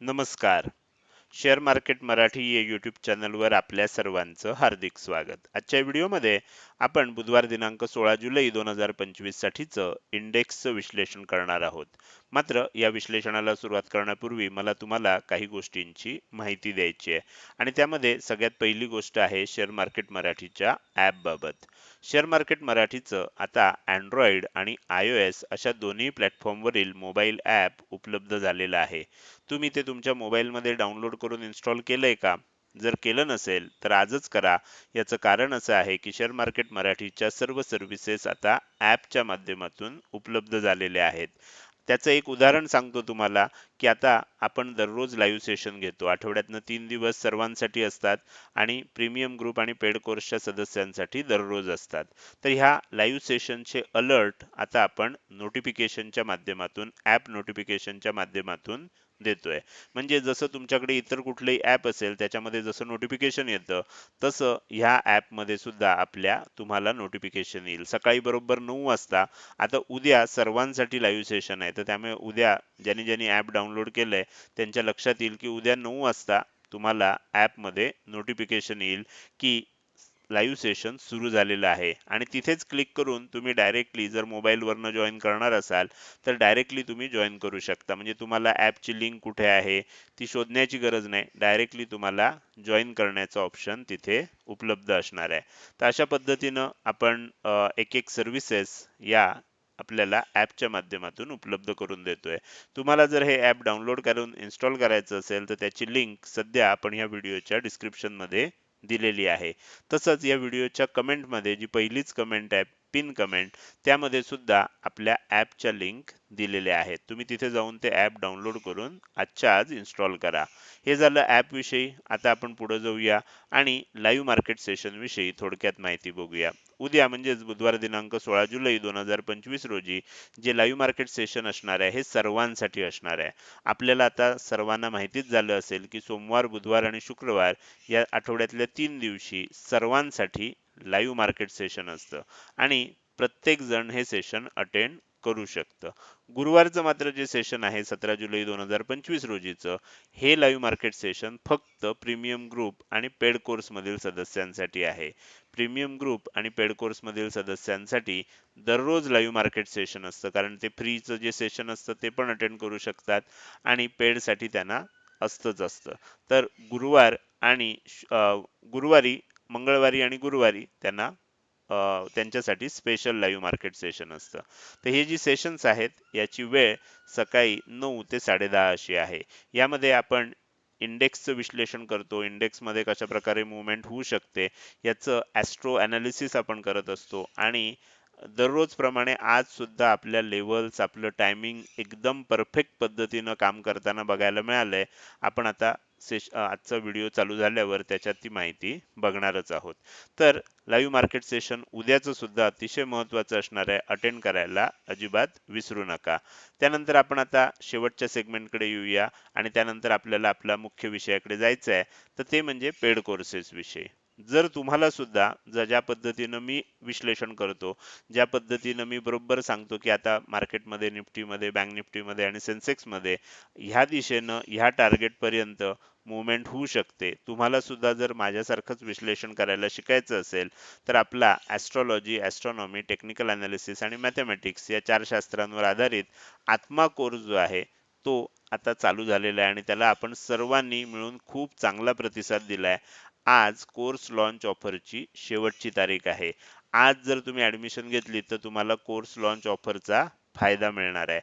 नमस्कार. Share market Marathi या YouTube चॅनलवर आपल्या सर्वांचं हार्दिक स्वागत. आजच्या व्हिडिओमध्ये आपण बुधवार दिनांक सोळा जुलै दोन हजार पंचवीस साठीचं इंडेक्सचं विश्लेषण करणार आहोत. मात्र या विश्लेषणाला सुरुवात करण्यापूर्वी मला तुम्हाला काही गोष्टींची माहिती द्यायची आहे. आणि त्यामध्ये सगळ्यात पहिली गोष्ट आहे शेअर मार्केट मराठीच्या ॲपबाबत शेअर मार्केट मराठीचं आता अँड्रॉइड आणि आय ओ एस अशा दोन्ही प्लॅटफॉर्मवरील मोबाईल ॲप उपलब्ध झालेलं आहे. तुम्ही ते तुमच्या मोबाईलमध्ये डाउनलोड करून इन्स्टॉल केलंय का? जर केलं नसेल तर आजच करा. याचं कारण असं आहे की शेअर मार्केट मराठीच्या सर्व सर्व्हिसेस आता ॲपच्या माध्यमातून उपलब्ध झालेल्या आहेत. त्याचं एक उदाहरण सांगतो तुम्हाला की आता आपण दररोज लाईव्ह सेशन घेतो. आठवड्यातनं तीन दिवस सर्वांसाठी असतात आणि प्रीमियम ग्रुप आणि पेड कोर्सच्या सदस्यांसाठी दररोज असतात. तर ह्या लाईव्ह सेशनचे अलर्ट आता आपण नोटिफिकेशनच्या माध्यमातून ॲप नोटिफिकेशनच्या माध्यमातून देतोय. म्हणजे जसं तुमच्याकडे इतर कुठलंही ॲप असेल त्याच्यामध्ये जसं नोटिफिकेशन येतं तसं ह्या ॲपमध्ये सुद्धा आपल्या तुम्हाला नोटिफिकेशन येईल. सकाळी बरोबर नऊ वाजता आता उद्या सर्वांसाठी लाईव्ह सेशन आहे. तर त्यामुळे उद्या ज्यांनी ज्यांनी ॲप डाउनलोड केलंय त्यांच्या लक्षात येईल की उद्या नऊ वाजता तुम्हाला ॲपमध्ये नोटिफिकेशन येईल की लाईव्ह सेशन सुरू झालेलं आहे. आणि तिथेच क्लिक करून तुम्ही डायरेक्टली जर मोबाईलवरनं जॉईन करणार असाल तर डायरेक्टली तुम्ही जॉईन करू शकता. म्हणजे तुम्हाला ॲपची लिंक कुठे आहे ती शोधण्याची गरज नाही. डायरेक्टली तुम्हाला जॉईन करण्याचं ऑप्शन तिथे उपलब्ध असणार आहे. तर अशा पद्धतीनं आपण एक एक सर्व्हिसेस या आपल्याला ॲपच्या माध्यमातून उपलब्ध करून देतोय. तुम्हाला जर हे ॲप डाउनलोड करून इन्स्टॉल करायचं असेल तर त्याची लिंक सध्या आपण ह्या व्हिडिओच्या डिस्क्रिप्शनमध्ये दिलेली आहे. तसंच या व्हिडिओच्या कमेंटमध्ये जी पहिलीच कमेंट आहे पिन कमेंट त्यामध्ये सुद्धा आपल्या ॲपच्या लिंक दिलेल्या आहेत. तुम्ही तिथे जाऊन ते ॲप डाउनलोड करून आजच्या आज इन्स्टॉल करा. हे झालं ॲपविषयी आता आपण पुढे जाऊया आणि लाईव्ह मार्केट सेशन विषयी थोडक्यात माहिती बघूया. उद्या म्हणजेच बुधवार दिनांक सोळा जुलै दोन हजार पंचवीस रोजी जे लाईव्ह मार्केट सेशन असणार आहे हे सर्वांसाठी असणार आहे. आपल्याला आता सर्वांना माहितीच झालं असेल की सोमवार बुधवार आणि शुक्रवार या आठवड्यातल्या तीन दिवशी सर्वांसाठी लाईव्ह मार्केट सेशन असतं. आणि प्रत्येक जण हे सेशन अटेंड करू शकतं. गुरुवारचं मात्र जे सेशन आहे सतरा जुलै दोन हजार पंचवीस रोजीचं हे लाईव्ह मार्केट सेशन फक्त प्रीमियम ग्रुप आणि पेड कोर्समधील सदस्यांसाठी आहे. प्रीमियम ग्रुप आणि पेड कोर्समधील सदस्यांसाठी दररोज लाईव्ह मार्केट सेशन असतं कारण ते फ्रीचं जे सेशन असतं ते पण अटेंड करू शकतात आणि पेडसाठी त्यांना असतंच असतं. तर गुरुवार आणि गुरुवारी मंगळवारी आणि गुरुवारी त्यांना त्यांच्यासाठी स्पेशल लाईव्ह मार्केट सेशन असतं. तर हे जी सेशन्स आहेत याची वेळ सकाळी नऊ ते साडेदहा अशी आहे. यामध्ये आपण इंडेक्सचं विश्लेषण करतो. इंडेक्समध्ये कशा प्रकारे मुवमेंट होऊ शकते याचं ॲस्ट्रो ॲनालिसिस आपण करत असतो. आणि दररोज प्रमाणे आज सुद्धा आपल्या लेवल्स आपलं टायमिंग एकदम परफेक्ट पद्धतीनं काम करताना बघायला मिळालंय. आपण आता सेश आजचा व्हिडिओ चालू झाल्यावर त्याच्यात ती माहिती बघणारच आहोत. तर लाईव्ह मार्केट सेशन उद्याचं सुद्धा अतिशय महत्त्वाचं असणार आहे. अटेंड करायला अजिबात विसरू नका. त्यानंतर आपण आता शेवटच्या सेगमेंटकडे येऊया आणि त्यानंतर आपल्याला आपल्या मुख्य विषयाकडे जायचं आहे तर ते म्हणजे पेड कोर्सेस विषयी. जर तुम्हाला सुद्धा ज्या पद्धतीनं मी विश्लेषण करतो ज्या पद्धतीनं मी बरोबर सांगतो की आता मार्केटमध्ये निफ्टीमध्ये बँक निफ्टीमध्ये आणि सेन्सेक्समध्ये ह्या दिशेनं ह्या टार्गेट पर्यंत मुवमेंट होऊ शकते. तुम्हाला सुद्धा जर माझ्यासारखंच विश्लेषण करायला शिकायचं असेल तर आपला ॲस्ट्रॉलॉजी ॲस्ट्रॉनॉमी टेक्निकल अनालिसिस आणि मॅथमॅटिक्स या चार शास्त्रांवर आधारित आत्मा कोर्स जो आहे तो आता चालू झालेला आहे आणि त्याला आपण सर्वांनी मिळून खूप चांगला प्रतिसाद दिलाय. आज कोर्स लॉन्च ऑफरची शेवटची तारीख आहे. आज जर तुम्ही ऍडमिशन घेतली तर तुम्हाला कोर्स लॉन्च ऑफरचा फायदा मिळणार आहे.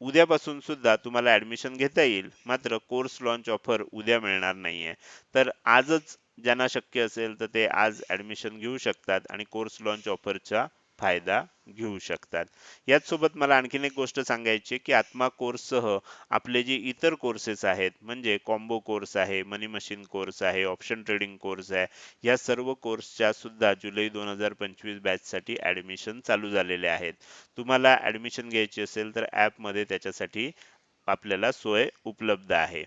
उद्यापासून सुद्धा तुम्हाला ऍडमिशन घेता येईल मात्र कोर्स लॉन्च ऑफर उद्या मिळणार नाहीये. तर आजच ज्यांना शक्य असेल तर ते आज ऍडमिशन घेऊ शकतात आणि कोर्स लॉन्च ऑफरचा फायदा घेऊ शकतात. याच सोबत मला आणखीन एक गोष्ट सांगायची की आत्मा कोर्स सह आपले जे इतर कोर्सेस आहेत म्हणजे कॉम्बो कोर्स आहे मनी मशीन कोर्स आहे ऑप्शन ट्रेडिंग कोर्स आहे या सर्व कोर्सच्या सुद्धा जुलै दोन हजार पंचवीस बॅच साठी ऍडमिशन चालू झालेले आहेत. तुम्हाला ऍडमिशन घ्यायची असेल तर ॲपमध्ये त्याच्यासाठी आपल्याला सोय उपलब्ध आहे.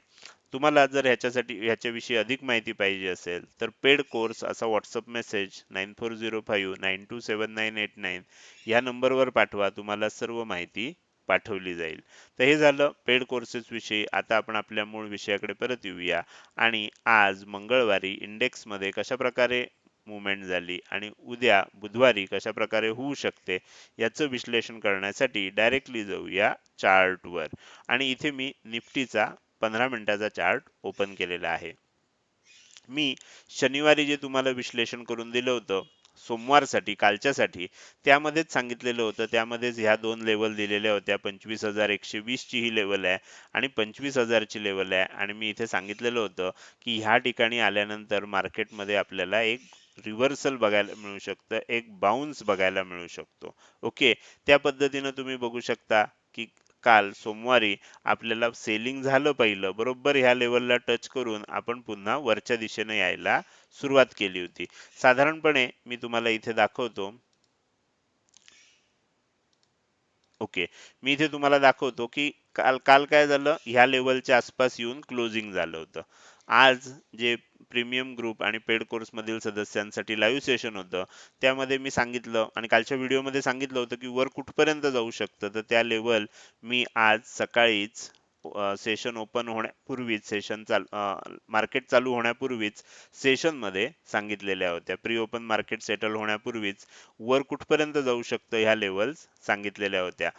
तुम्हाला जर ह्याच्यासाठी ह्याच्याविषयी अधिक माहिती पाहिजे असेल तर पेड कोर्स असा WhatsApp message nine four zero five nine two seven nine eight nine ह्या नंबरवर पाठवा तुम्हाला सर्व माहिती पाठवली जाईल. तर हे झालं पेड कोर्सेस विषयी. आता आपण आपल्या मूळ विषयाकडे परत येऊया. आणि आज मंगळवारी इंडेक्समध्ये कशा प्रकारे मुवमेंट झाली आणि उद्या बुधवारी कशा प्रकारे होऊ शकते याचं विश्लेषण करण्यासाठी डायरेक्टली जाऊया चार्टवर. आणि इथे मी निफ्टीचा पंधरा मिनिटाचा चार्ट ओपन केलेला आहे. मी शनिवारी जे तुम्हाला विश्लेषण करून दिलं होतं सोमवारसाठी कालच्यासाठी त्यामध्येच सांगितलेलं होतं. त्यामध्येच ह्या दोन लेवल दिलेल्या होत्या. पंचवीस हजार एकशे वीसची ही लेवल आहे आणि पंचवीस हजारची लेवल आहे. आणि मी इथे सांगितलेलं होतं की ह्या ठिकाणी आल्यानंतर मार्केटमध्ये आपल्याला एक रिव्हर्सल बघायला मिळू शकतं एक बाउन्स बघायला मिळू शकतो. ओके त्या पद्धतीनं तुम्ही बघू शकता की काल सोमवारी आपल्याला सेलिंग झालं पहिलं बरोबर ह्या लेवलला टच करून आपण पुन्हा वरच्या दिशेने यायला सुरुवात केली होती. साधारणपणे मी तुम्हाला इथे दाखवतो. ओके. मी इथे तुम्हाला दाखवतो की काल काल काय झालं? ह्या लेवलच्या आसपास येऊन क्लोजिंग झालं होतं. आज जे प्रीमियम ग्रुप आणि पेड कोर्स मधील सदस्यांसाठी लाईव्ह सेशन होतं त्यामध्ये मी सांगितलं आणि कालच्या व्हिडिओमध्ये सांगितलं होतं की वर कुठपर्यंत जाऊ शकतं. तर त्या लेवल मी आज सकाळीच सेशन ओपन होण्यापूर्वीच सेशन चाल मार्केट चालू होण्यापूर्वीच सेशनमध्ये सांगितलेल्या होत्या. प्री ओपन मार्केट सेटल होण्यापूर्वीच वर कुठपर्यंत जाऊ शकतं ह्या लेवल्स सांगितलेल्या होत्या.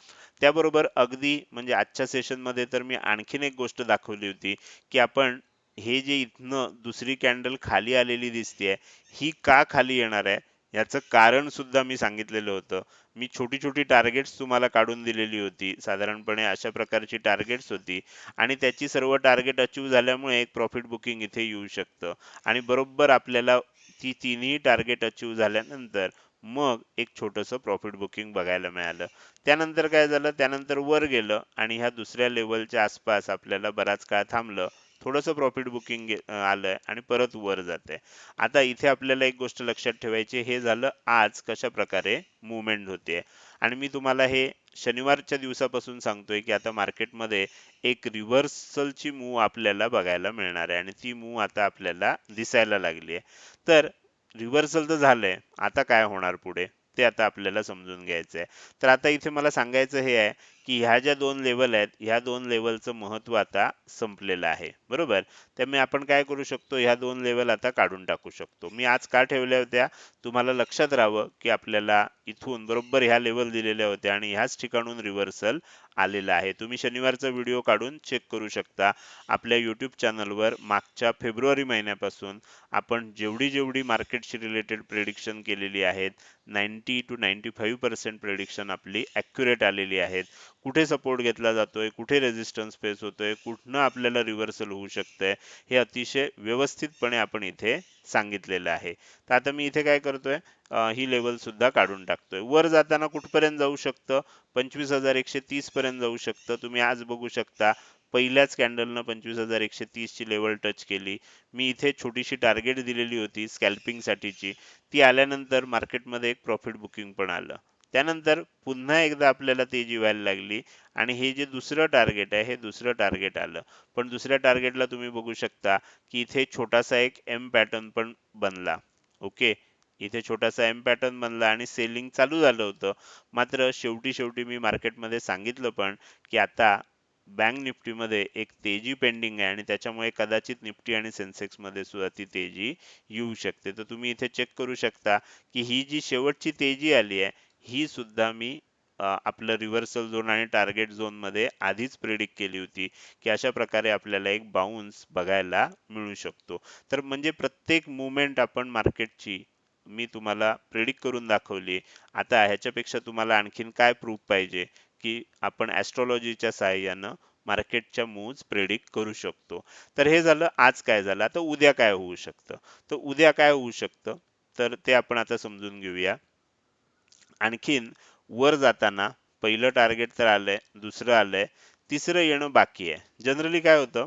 त्याबरोबर अगदी म्हणजे आजच्या सेशनमध्ये तर मी आणखीन एक गोष्ट दाखवली होती की आपण हे जे इथनं दुसरी कॅन्डल खाली आलेली दिसते ही का खाली येणार आहे? याचं कारण सुद्धा मी सांगितलेलं होतं. मी छोटी छोटी टार्गेट्स तुम्हाला काढून दिलेली होती. साधारणपणे अशा प्रकारची टार्गेट्स होती. आणि त्याची सर्व टार्गेट अचीव झाल्यामुळे एक प्रॉफिट बुकिंग इथे येऊ शकतं. आणि बरोबर आपल्याला ती तिन्ही टार्गेट अचीव झाल्यानंतर मग एक छोटंसं प्रॉफिट बुकिंग बघायला मिळालं. त्यानंतर काय झालं? त्यानंतर वर गेलं आणि ह्या दुसऱ्या लेवलच्या आसपास आपल्याला बराच काळ थांबलं. थोडंसं प्रॉफिट बुकिंग आलंय आणि परत वर जाते आता इथे आपल्याला एक गोष्ट लक्षात ठेवायची हे झालं आज कशा प्रकारे मुवमेंट होते आणि मी तुम्हाला हे शनिवारच्या दिवसापासून सांगतोय की आता मार्केटमध्ये एक रिव्हर्सलची मूव आपल्याला बघायला मिळणार आहे आणि ती मूव आता आपल्याला दिसायला लागली आहे तर रिव्हर्सल तर झालंय आता काय होणार पुढे? ते आता आपल्याला समजून घ्यायचं आहे तर आता इथे मला सांगायचं हे आहे की ह्या ज्या दोन लेवल आहेत ह्या दोन लेवलचं महत्त्व आता संपलेलं आहे. बरोबर? त्यामुळे आपण काय करू शकतो? ह्या दोन लेवल आता काढून टाकू शकतो. मी आज का ठेवल्या होत्या? तुम्हाला लक्षात राहावं की आपल्याला इथून बरोबर ह्या लेवल दिलेल्या होत्या आणि ह्याच ठिकाणून रिव्हर्सल आलेला आहे. तुम्ही शनिवारचा व्हिडिओ काढून चेक करू शकता. आपल्या यूट्यूब चॅनलवर मागच्या फेब्रुवारी महिन्यापासून आपण जेवढी जेवढी मार्केटशी रिलेटेड प्रेडिक्शन केलेली आहेत ninety two ninety five percent prediction आपली ॲक्युरेट आलेली आहेत. कुठे सपोर्ट घेतला जातोय कुठे रेझिस्टन्स फेस होतोय कुठनं आपल्याला रिव्हर्सल होऊ शकतंय हे अतिशय व्यवस्थितपणे आपण इथे सांगितलेलं आहे. तर आता मी इथे काय करतोय ही लेवल सुद्धा काढून टाकतोय. वर जाताना कुठपर्यंत जाऊ शकतं? पंचवीस हजार एकशे तीस पर्यंत जाऊ शकतं. तुम्ही आज बघू शकता पहिल्याच कॅन्डलनं पंचवीस हजार एकशे तीसची लेवल टच केली. मी इथे छोटीशी टार्गेट दिलेली होती स्कॅल्पिंग साठीची. ती आल्यानंतर मार्केटमध्ये एक प्रॉफिट बुकिंग पण आलं. त्यानंतर पुन्हा एकदा आपल्याला तेजी व्हायला लागली आणि हे जे दुसरं टार्गेट आहे हे दुसरं टार्गेट आलं. पण दुसऱ्या टार्गेटला तुम्ही बघू शकता की इथे छोटासा एक एम पॅटर्न पण बनला. ओके इथे छोटासा एम पॅटर्न बनला आणि सेलिंग चालू झालं होतं. मात्र शेवटी शेवटी मी मार्केटमध्ये सांगितलं पण की आता बँक निफ्टीमध्ये एक तेजी पेंडिंग आहे आणि त्याच्यामुळे कदाचित निफ्टी आणि सेन्सेक्समध्ये सुद्धा ती तेजी येऊ शकते. तर तुम्ही इथे चेक करू शकता की ही जी शेवटची तेजी आली आहे ही सुद्धा मी आपलं रिव्हर्सल झोन आणि टार्गेट झोनमध्ये आधीच प्रेडिक्ट केली होती की अशा प्रकारे आपल्याला एक बाउन्स बघायला मिळू शकतो. तर म्हणजे प्रत्येक मुवमेंट आपण मार्केटची मी तुम्हाला प्रिडिक्ट करून दाखवली आता ह्याच्यापेक्षा तुम्हाला आणखीन काय प्रूफ पाहिजे की आपण ॲस्ट्रॉलॉजीच्या सहाय्यानं मार्केटच्या मूव्ज प्रेडिक्ट करू शकतो. तर हे झालं आज काय झालं? आता उद्या काय होऊ शकतं? तर उद्या काय होऊ शकतं? तर ते आपण आता समजून घेऊया. आणखीन वर जाताना पहिलं टार्गेट तर आलंय दुसरं आलंय तिसरं येणं बाकी आहे. जनरली काय होतं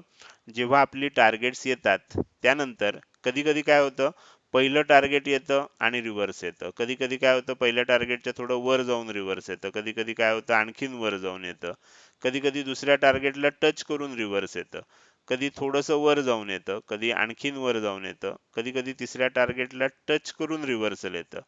जेव्हा आपली टार्गेट्स येतात त्यानंतर कधी कधी काय होतं पहिलं टार्गेट येतं आणि रिव्हर्स येतं. कधी कधी काय होतं पहिल्या टार्गेटच्या थोडं वर जाऊन रिव्हर्स येतं. कधी कधी काय होतं आणखीन वर जाऊन येतं. कधी कधी दुसऱ्या टार्गेटला टच करून रिव्हर्स येतं. कधी थोडंसं वर जाऊन येतं कधी आणखीन वर जाऊन येतं. कधी कधी तिसऱ्या टार्गेटला टच करून रिव्हर्सल येतं.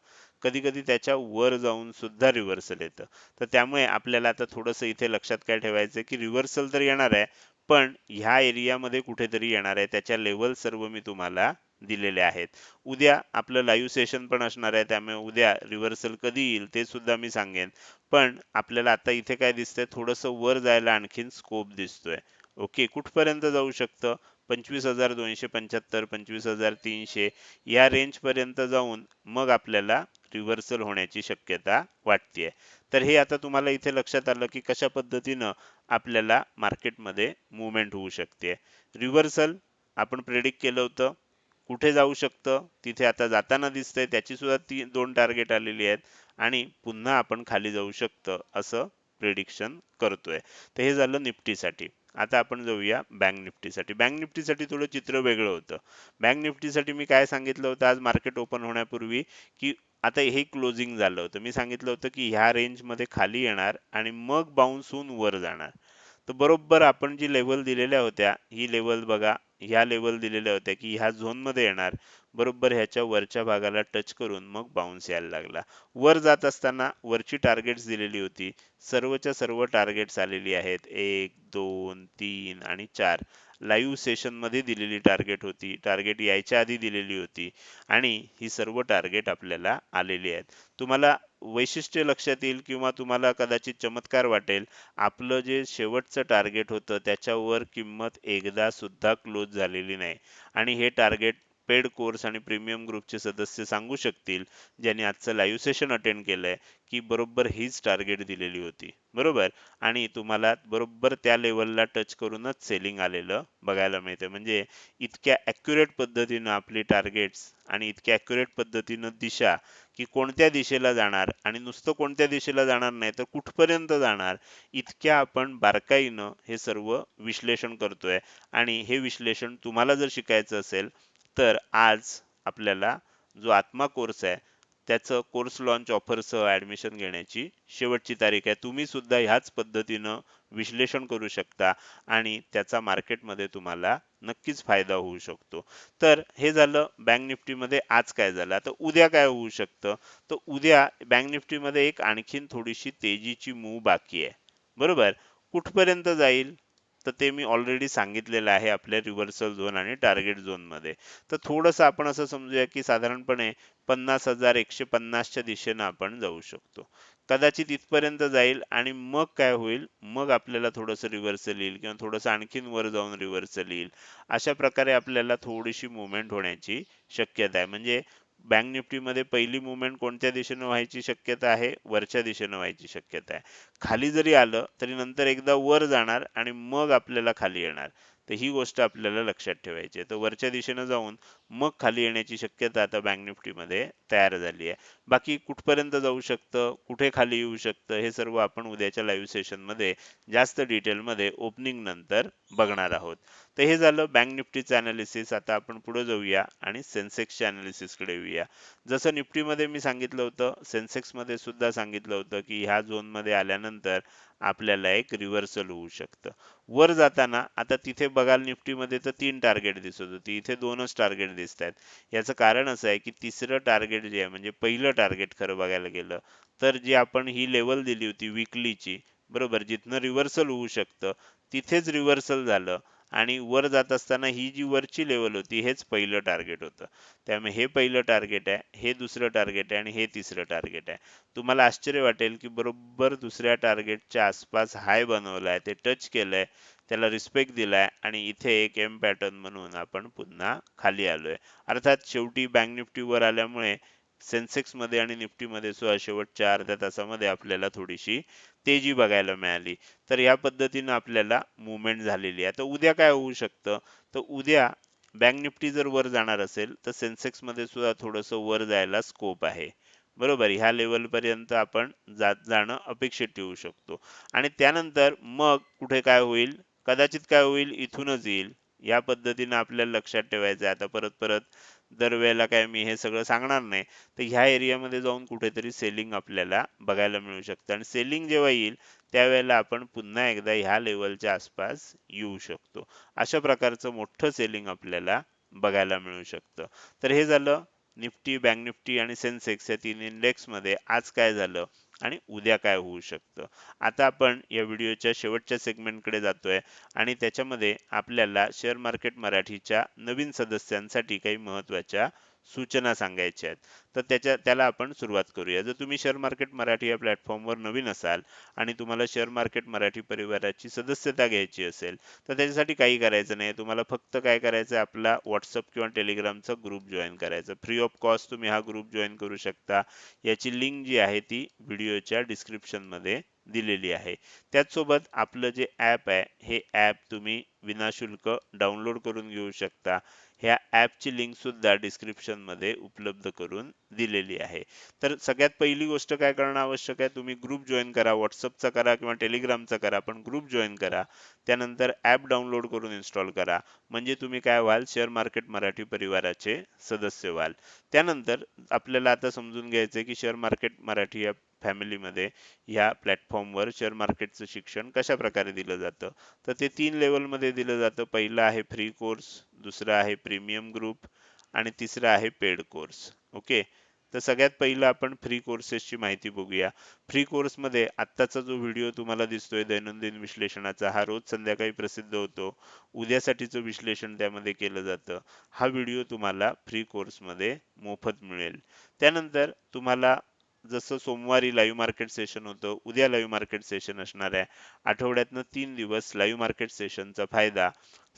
कधी कधी त्याच्या वर जाऊन सुद्धा रिव्हर्सल येतं. तर त्यामुळे आपल्याला आता थोडंसं इथे लक्षात काय ठेवायचं की रिव्हर्सल तर येणार आहे पण ह्या एरियामध्ये कुठेतरी येणार आहे. त्याच्या लेवल सर्व मी तुम्हाला दिलेले आहेत. उद्या आपलं लाईव्ह सेशन पण असणार आहे त्यामुळे उद्या रिव्हर्सल कधी येईल ते सुद्धा मी सांगेन. पण आपल्याला आता इथे काय दिसतंय थोडंसं वर जायला आणखीन स्कोप दिसतोय. ओके कुठपर्यंत जाऊ शकतं? पंचवीस हजार दोनशे पंच्याहत्तर पंचवीस हजार तीनशे या रेंजपर्यंत जाऊन मग आपल्याला रिव्हर्सल होण्याची शक्यता वाटते तर हे आता तुम्हाला इथे लक्षात आलं की कशा पद्धतीनं आपल्याला मार्केटमध्ये मुवमेंट होऊ शकते रिव्हर्सल आपण प्रेडिक्ट केलं होतं. कुठे जाऊ शकतं? तिथे आता जाताना दिसतंय. त्याची सुद्धा ती दोन टार्गेट आलेली आहेत. आणि पुन्हा आपण खाली जाऊ शकतं असं प्रिडिक्शन करतोय. तर हे झालं निफ्टीसाठी. आता आपण जाऊया बँक निफ्टीसाठी. बँक निफ्टीसाठी थोडं चित्र वेगळं होतं. बँक निफ्टीसाठी मी काय सांगितलं होतं? आज मार्केट ओपन होण्यापूर्वी की आता हे क्लोजिंग झालं होतं. मी सांगितलं होतं की ह्या रेंजमध्ये खाली येणार आणि मग बाउन्स होऊन वर जाणार. तर बरोबर आपण जी लेवल दिलेल्या होत्या ही लेवल बघा ह्या लेवल दिलेल्या होत्या की ह्या झोनमध्ये येणार. बरोबर ह्याच्या वरच्या भागाला टच करून मग बाउन्स यायला लागला. वर जात असताना वरची टार्गेट्स दिलेली होती. सर्वच्या सर्व टार्गेट्स आलेली आहेत. एक दोन तीन आणि चार. लाईव्ह सेशनमध्ये दिलेली टार्गेट होती. टार्गेट यायच्या आधी दिलेली होती. आणि ही सर्व टार्गेट आपल्याला आलेली आहेत. तुम्हाला वैशिष्ट्य लक्षात येईल किंवा तुम्हाला कदाचित चमत्कार वाटेल. आपलं जे शेवटचं टार्गेट होतं त्याच्यावर किंमत एकदा सुद्धा क्लोज झालेली नाही. आणि हे टार्गेट पेड कोर्स आणि प्रीमियम ग्रुपचे सदस्य सांगू शकतील ज्यांनी आजचं लाईव्ह सेशन अटेंड केलंय की बरोबर हीच टार्गेट दिलेली होती. बरोबर? आणि तुम्हाला बरोबर त्या लेवलला टच करूनच सेलिंग आलेलं बघायला मिळते म्हणजे इतक्या ॲक्युरेट पद्धतीनं आपली टार्गेट्स आणि इतक्या ॲक्युरेट पद्धतीनं दिशा की कोणत्या दिशेला जाणार आणि नुसतं कोणत्या दिशेला जाणार नाही तर कुठपर्यंत जाणार इतक्या आपण बारकाईनं हे सर्व विश्लेषण करतोय. आणि हे विश्लेषण तुम्हाला जर शिकायचं असेल तर आज आपल्याला जो आत्मा कोर्स आहे त्याचं कोर्स लॉन्च ऑफरसह ऍडमिशन घेण्याची शेवटची तारीख आहे. तुम्ही सुद्धा ह्याच पद्धतीनं विश्लेषण करू शकता आणि त्याचा मार्केटमध्ये तुम्हाला नक्कीच फायदा होऊ शकतो. तर हे झालं बँक निफ्टीमध्ये आज काय झालं? तर उद्या काय होऊ शकतं? तर उद्या बँक निफ्टीमध्ये एक आणखीन थोडीशी तेजीची मूव बाकी आहे. बरोबर? कुठपर्यंत जाईल? तर ते मी ऑलरेडी सांगितलेलं आहे आपल्या रिव्हर्सल झोन आणि टार्गेट झोनमध्ये तर थोडंसं आपण असं समजूया की साधारणपणे पन्नास हजार एकशे पन्नासच्या दिशेनं आपण जाऊ शकतो. कदाचित इथपर्यंत जाईल आणि मग काय होईल? मग आपल्याला थोडंसं रिव्हर्सल येईल किंवा थोडंसं आणखीन वर जाऊन रिव्हर्सल येईल. अशा प्रकारे आपल्याला थोडीशी मुवमेंट होण्याची शक्यता आहे. म्हणजे बँक निफ्टीमध्ये पहिली मुवमेंट कोणत्या दिशेनं व्हायची शक्यता आहे? वरच्या दिशेनं व्हायची शक्यता आहे. खाली जरी आलं तरी नंतर एकदा वर जाणार आणि मग आपल्याला खाली येणार. तर ही गोष्ट आपल्याला लक्षात ठेवायची आहे. तर वरच्या दिशेनं जाऊन मग खाली येण्याची शक्यता आता बँक निफ्टीमध्ये तयार झाली आहे. बाकी कुठपर्यंत जाऊ शकतं कुठे खाली येऊ शकतं हे सर्व आपण उद्याच्या लाईव्ह सेशनमध्ये जास्त डिटेलमध्ये ओपनिंग नंतर बघणार आहोत. तर हे झालं बँक निफ्टीचं अनालिसिस आता आपण पुढे जाऊया आणि सेन्सेक्सच्या अनालिसिसकडे येऊया. जसं निफ्टीमध्ये मी सांगितलं होतं सेन्सेक्समध्ये सुद्धा सांगितलं होतं की ह्या झोनमध्ये आल्यानंतर आपल्याला एक रिव्हर्सल होऊ शकतं. वर जाताना आता तिथे बघाल निफ्टीमध्ये तर तीन टार्गेट दिसत होती. इथे दोनच टार्गेट दिसत आहेत याचं कारण असं आहे की तिसरं टार्गेट जे आहे म्हणजे पहिलं टार्गेट खरं बघायला गेलं तर जी आपण ही लेवल दिली होती विकलीची बरोबर जिथनं रिव्हर्सल होऊ शकतं तिथेच रिव्हर्सल झालं. आणि वर जात असताना ही जी वरची लेवल होती हेच पहिलं टार्गेट होतं. त्यामुळे हे पहिलं टार्गेट आहे हे दुसरं टार्गेट आहे आणि हे तिसरं टार्गेट आहे. तुम्हाला आश्चर्य वाटेल की बरोबर दुसऱ्या टार्गेटच्या आसपास हाय बनवलाय ते टच केलंय त्याला रिस्पेक्ट दिलाय आणि इथे एक एम पॅटर्न म्हणून आपण पुन्हा खाली आलोय. अर्थात शेवटी बँक निफ्टी वर आल्यामुळे सेन्सेक्समध्ये आणि निफ्टी मध्ये सुद्धा शेवटच्या अर्ध्या तासामध्ये आपल्याला थोडीशी तेजी बघायला मिळाली. तर या पद्धतीनं आपल्याला मुवमेंट झालेली आहे. तर उद्या काय होऊ शकतं? तर उद्या बँक निफ्टी जर वर जाणार असेल तर सेन्सेक्समध्ये सुद्धा थोडंसं वर जायला स्कोप आहे. बरोबर? ह्या लेवल पर्यंत आपण जात जाणं अपेक्षित ठेवू शकतो. आणि त्यानंतर मग कुठे काय होईल? कदाचित काय होईल? इथूनच येईल. या पद्धतीनं आपल्याला लक्षात ठेवायचं आहे. आता परत परत दरवेळेला काय मी हे सगळं सांगणार नाही. तर ह्या एरियामध्ये जाऊन कुठेतरी सेलिंग आपल्याला बघायला मिळू शकतं. आणि सेलिंग जेव्हा येईल त्यावेळेला आपण पुन्हा एकदा ह्या लेवलच्या आसपास येऊ शकतो. अशा प्रकारचं मोठं सेलिंग आपल्याला बघायला मिळू शकतं. तर हे झालं निफ्टी बँक निफ्टी आणि सेन्सेक्स या तीन इंडेक्समध्ये आज काय झालं? आणि उद्या काय होऊ शकतं. आता आपण या व्हिडिओच्या शेवटच्या सेगमेंटकडे जातोय आणि त्याच्यामध्ये आपल्याला शेअर मार्केट मराठीच्या नवीन सदस्यांसाठी काही महत्त्वाच्या सूचना सांगायच्या आहेत. तर त्याच्या त्याला आपण सुरुवात करूया. जर तुम्ही शेअर मार्केट मराठी या प्लॅटफॉर्मवर नवीन असाल आणि तुम्हाला शेअर मार्केट मराठी परिवाराची सदस्यता घ्यायची असेल तर त्याच्यासाठी काही करायचं नाही. तुम्हाला फक्त काय करायचं आपला व्हॉट्सअप किंवा टेलिग्रामचा ग्रुप जॉईन करायचा. फ्री ऑफ कॉस्ट तुम्ही हा ग्रुप जॉईन करू शकता. याची लिंक जी आहे ती व्हिडिओच्या डिस्क्रिप्शनमध्ये दिलेली आहे. त्याचसोबत आपलं जे ॲप आहे हे ॲप तुम्ही विनाशुल्क डाउनलोड करून घेऊ शकता. ह्या ॲपची लिंक सुद्धा डिस्क्रिप्शनमध्ये उपलब्ध करून दिलेली आहे. तर सगळ्यात पहिली गोष्ट काय करणं आवश्यक आहे? तुम्ही ग्रुप जॉईन करा व्हॉट्सअपचा करा किंवा टेलिग्रामचा करा पण ग्रुप जॉईन करा. त्यानंतर ॲप डाउनलोड करून इन्स्टॉल करा. म्हणजे तुम्ही काय व्हाल? शेअर मार्केट मराठी परिवाराचे सदस्य व्हाल. त्यानंतर आपल्याला आता समजून घ्यायचं की शेअर मार्केट मराठी या फॅमिलीमध्ये ह्या प्लॅटफॉर्मवर शेअर मार्केटचं शिक्षण कशा प्रकारे दिलं जातं? तर ते तीन लेवलमध्ये दिलं जातं. पहिलं आहे फ्री कोर्स दुसरं आहे प्रीमियम ग्रुप आणि तिसरं आहे पेड कोर्स ओके तर सगळ्यात पहिलं आपण फ्री कोर्सेसची माहिती बघूया. फ्री कोर्समध्ये आत्ताचा जो व्हिडिओ तुम्हाला दिसतोय दैनंदिन विश्लेषणाचा हा रोज संध्याकाळी प्रसिद्ध होतो. उद्यासाठीचं विश्लेषण त्यामध्ये केलं जातं. हा व्हिडिओ तुम्हाला फ्री कोर्समध्ये मोफत मिळेल. त्यानंतर तुम्हाला जसं सोमवारी लाईव्ह मार्केट सेशन होतं उद्या लाईव्ह मार्केट सेशन असणार आहे. आठवड्यातनं तीन दिवस लाईव्ह मार्केट सेशनचा फायदा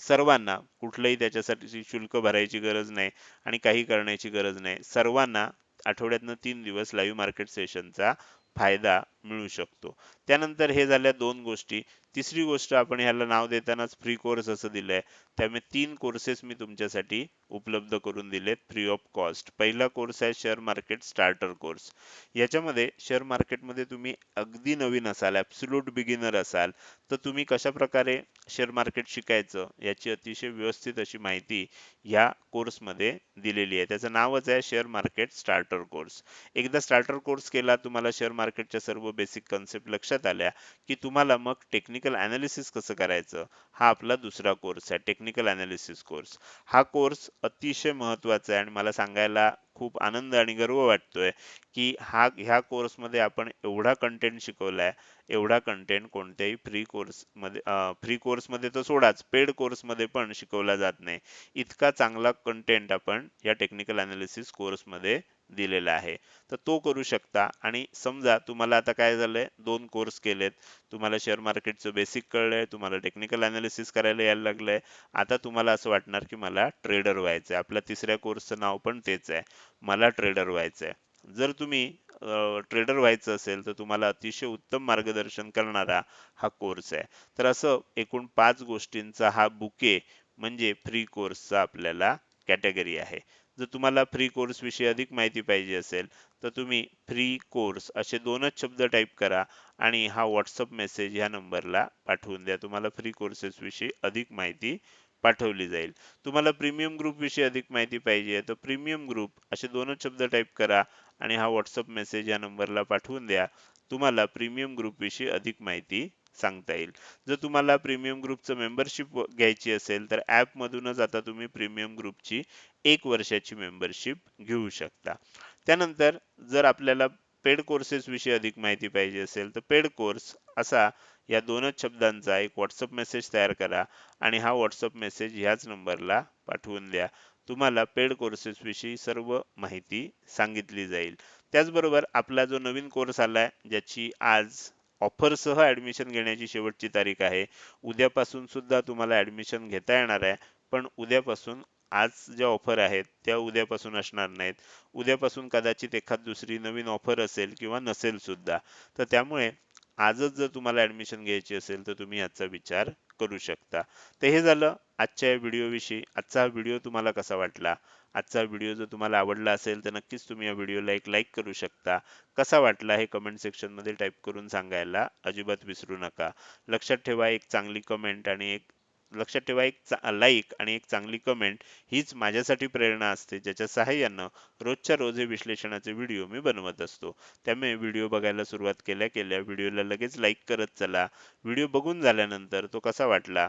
सर्वांना कुठलंही त्याच्यासाठी शुल्क भरायची गरज नाही आणि काही करण्याची गरज नाही. सर्वांना आठवड्यातनं तीन दिवस लाईव्ह मार्केट सेशनचा फायदा मिळू शकतो. त्यानंतर हे झाल्या दोन गोष्टी. तिसरी गोष्ट आपण ह्याला नाव देतानाच फ्री कोर्स असं दिलंय. त्यामुळे तीन कोर्सेस मी तुमच्यासाठी उपलब्ध करून दिलेत फ्री ऑफ कॉस्ट पहिला कोर्स आहे शेअर मार्केट स्टार्टर कोर्स याच्यामध्ये शेअर मार्केटमध्ये तुम्ही अगदी नवीन असाल ॲब्सुलूट बिगिनर असाल तर तुम्ही कशा प्रकारे शेअर मार्केट शिकायचं याची अतिशय व्यवस्थित अशी माहिती ह्या कोर्समध्ये दिलेली आहे. त्याचं नावच आहे शेअर मार्केट स्टार्टर कोर्स एकदा स्टार्टर कोर्स केला तुम्हाला शेअर मार्केटच्या सर्व बेसिक कन्सेप्ट लक्षात आल्या की तुम्हाला मग टेक्निकल अनालिसिस कसं करायचं? हा आपला दुसरा कोर्स आहे टेक्निकल अनालिसिस कोर्स हा कोर्स अतिशय महत्त्वाचा आहे आणि मला सांगायला खूप आनंद आणि गर्व वाटतोय की हा ह्या कोर्समध्ये आपण एवढा कंटेंट शिकवलाय एवढा कंटेंट कोणत्याही फ्री कोर्समध्ये फ्री कोर्समध्ये तर सोडाच पेड कोर्समध्ये पण शिकवला जात नाही. इतका चांगला कंटेंट आपण या टेक्निकल अनालिसिस कोर्समध्ये दिलेला आहे. तर तो करू शकता. आणि समजा तुम्हाला आता काय झालंय? दोन कोर्स केलेत. तुम्हाला शेअर मार्केटचं बेसिक कळलंय. तुम्हाला टेक्निकल अनालिसिस करायला यायला लागलंय. आता तुम्हाला असं वाटणार की मला ट्रेडर व्हायचं आहे आपल्या तिसऱ्या कोर्सचं नाव पण तेच आहे. मला ट्रेडर व्हायचंय. जर तुम्ही ट्रेडर व्हायचं असेल तर तुम्हाला अतिशय उत्तम मार्गदर्शन करणारा हा कोर्स आहे. तर असं एकूण पाच गोष्टींचा हा बुके म्हणजे फ्री कोर्सचा आपल्याला कॅटेगरी आहे. जर तुम्हाला फ्री कोर्स विषयी अधिक माहिती पाहिजे असेल तर तुम्ही फ्री कोर्स असे दोनच शब्द टाईप करा आणि हा व्हॉट्सअप मेसेज ह्या नंबरला पाठवून द्या. तुम्हाला फ्री कोर्सेसविषयी अधिक माहिती पाठवली जाईल. तुम्हाला प्रीमियम ग्रुप विषयी अधिक माहिती पाहिजे तर प्रीमियम ग्रुप असे दोनच शब्द टाईप करा आणि हा व्हॉट्सअप मेसेज या नंबरला पाठवून द्या. तुम्हाला प्रीमियम ग्रुपविषयी अधिक माहिती सांगता येईल. जर तुम्हाला प्रीमियम ग्रुपचं मेंबरशिप घ्यायची असेल तर ॲपमधूनच आता तुम्ही प्रीमियम ग्रुपची एक वर्षाची मेंबरशिप घेऊ शकता. त्यानंतर जर आपल्याला पेड कोर्सेस विषयी अधिक माहिती पाहिजे असेल तर पेड कोर्स असा या दोनच शब्दांचा एक व्हॉट्सअप मेसेज तयार करा आणि हा व्हॉट्सअप मेसेज ह्याच नंबरला पाठवून द्या. तुम्हाला पेड कोर्सेस विषयी सर्व माहिती सांगितली जाईल. त्याचबरोबर आपला जो नवीन कोर्स आलाय ज्याची आज ऑफरसह ऍडमिशन घेण्याची शेवटची तारीख आहे. उद्यापासून सुद्धा तुम्हाला ऍडमिशन घेता येणार आहे. पण उद्यापासून आज ज्या ऑफर आहेत त्या उद्यापासून असणार नाहीत. उद्यापासून कदाचित एखाद दुसरी नवीन ऑफर असेल किंवा नसेल सुद्धा. तर त्यामुळे आजच जर तुम्हाला ऍडमिशन घ्यायची असेल तर तुम्ही याचा विचार करू शकता. तर हे झालं आजच्या या व्हिडिओ विषयी. आजचा हा व्हिडिओ तुम्हाला कसा वाटला? आजचा व्हिडिओ जर तुम्हाला आवडला असेल तर नक्कीच तुम्ही या व्हिडिओला एक लाईक करू शकता. कसा वाटला हे कमेंट सेक्शनमध्ये टाईप करून सांगायला अजिबात विसरू नका. लक्षात ठेवा एक चांगली कमेंट आणि एक लक्षात ठेवा एक लाईक आणि एक चांगली कमेंट हीच माझ्यासाठी प्रेरणा असते ज्याच्या सहाय्यानं रोजच्या रोज हे विश्लेषणाचे व्हिडिओ मी बनवत असतो. त्यामुळे व्हिडिओ बघायला सुरुवात केल्या केल्या व्हिडिओला लगेच लाईक करत चला. व्हिडिओ बघून झाल्यानंतर तो कसा वाटला?